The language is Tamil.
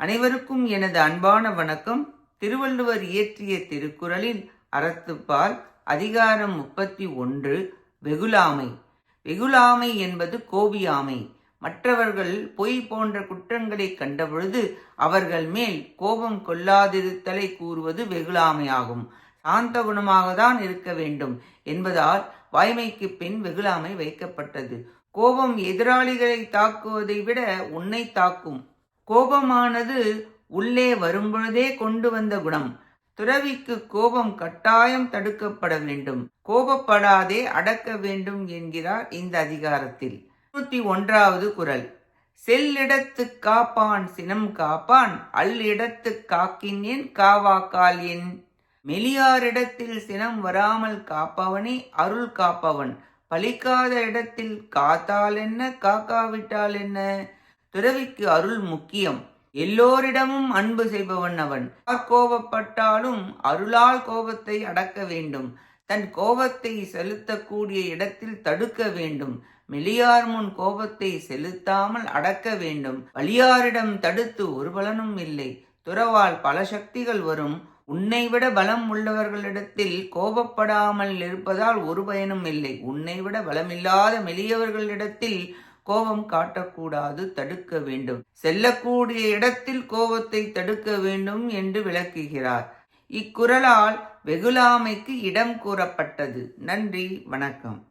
அனைவருக்கும் எனது அன்பான வணக்கம். திருவள்ளுவர் இயற்றிய திருக்குறளில் அறத்துப்பால் அதிகாரம் முப்பத்தி ஒன்று வெகுலாமை வெகுலாமை என்பது கோபியாமை. மற்றவர்கள் பொய் போன்ற குற்றங்களை கண்டபொழுது அவர்கள் மேல் கோபம் கொள்ளாதிருத்தலை கூறுவது வெகுலாமையாகும் சாந்த குணமாக தான் இருக்க வேண்டும் என்பதால் வாய்மைக்கு பின் வெகுலாமை வைக்கப்பட்டது. கோபம் எதிராளிகளை தாக்குவதை விட உன்னை தாக்கும். கோபமானது உள்ளே வரும்பொழுதே கொண்டு வந்த குணம். துறவிக்கு கோபம் கட்டாயம் தடுக்கப்பட வேண்டும். கோபப்படாதே அடக்க வேண்டும் என்கிறார் இந்த அதிகாரத்தில். நூற்றி ஒன்றாவது குரல். செல்லிடத்து காப்பான் சினம் காப்பான் அல்லிடத்து என் காவாக்கால் என். மெலியாரிடத்தில் சினம் வராமல் காப்பவனே அருள் காப்பவன். பலிக்காத இடத்தில் காத்தால் என்ன காக்காவிட்டால் என்ன? துறவிக்கு அருள் முக்கியம். எல்லோரிடமும் அன்பு செய்பவன் அவன். கோபப்பட்டாலும் அருளால் கோபத்தை அடக்க வேண்டும். தன் கோபத்தை செலுத்தக்கூடிய இடத்தில் தடுக்க வேண்டும். மெலியார் முன் கோபத்தை செலுத்தாமல் அடக்க வேண்டும். வலியாரிடம் தடுத்து ஒரு பலனும் இல்லை. துறவால் பல சக்திகள் வரும். உன்னை விட பலம் உள்ளவர்களிடத்தில் கோபப்படாமல் இருப்பதால் ஒரு பயனும் இல்லை. உன்னை விட பலமில்லாத மெலியவர்களிடத்தில் கோபம் காட்டக்கூடாது தடுக்க வேண்டும். செல்லக்கூடிய இடத்தில் கோபத்தை தடுக்க வேண்டும் என்று விளக்குகிறார். இக்குறளால் வெகுலாமைக்கு இடம் கூறப்பட்டது. நன்றி வணக்கம்.